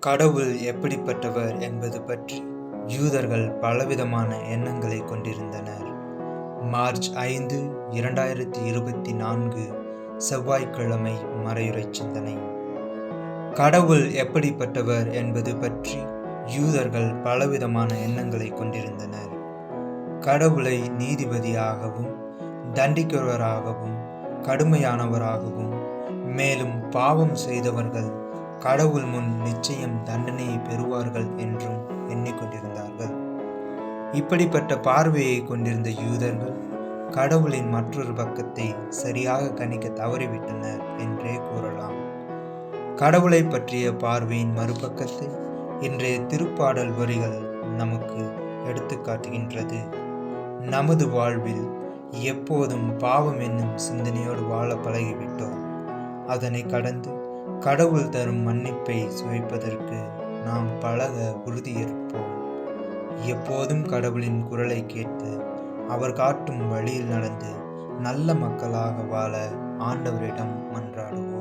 கடவுள் எப்படிப்பட்டவர் என்பது பற்றி யூதர்கள் பலவிதமான எண்ணங்களை கொண்டிருந்தனர். மார்ச் ஐந்து இரண்டாயிரத்தி இருபத்தி நான்கு செவ்வாய்க்கிழமை மறையுறை சிந்தனை. கடவுள் எப்படிப்பட்டவர் என்பது பற்றி யூதர்கள் பலவிதமான எண்ணங்களை கொண்டிருந்தனர். கடவுளை நீதிபதியாகவும் தண்டிக்கிறவராகவும் கடுமையானவராகவும் மேலும் பாவம் செய்தவர்கள் கடவுள் முன் நிச்சயம் தண்டனையை பெறுவார்கள் என்றும் எண்ணிக்கொண்டிருந்தார்கள். இப்படிப்பட்ட பார்வையை கொண்டிருந்த யூதர்கள் கடவுளின் மற்றொரு பக்கத்தை சரியாக கணிக்க தவறிவிட்டனர் என்றே கூறலாம். கடவுளை பற்றிய பார்வையின் மறுபக்கத்தை இன்றைய திருப்பாடல் வரிகள் நமக்கு எடுத்துக்காட்டுகின்றது நமது வாழ்வில் எப்போதும் பாவம் என்னும் சிந்தனையோடு வாழ பழகிவிட்டோம். அதனை கடந்து கடவுள் தரும் மன்னிப்பை சுவைப்பதற்கு நாம் பழக உறுதியேற்போம் எப்போதும் கடவுளின் குரலை கேட்டு அவர் காட்டும் வழியில் நடந்து நல்ல மக்களாக வாழ ஆண்டவரிடம் மன்றாடுவோம்.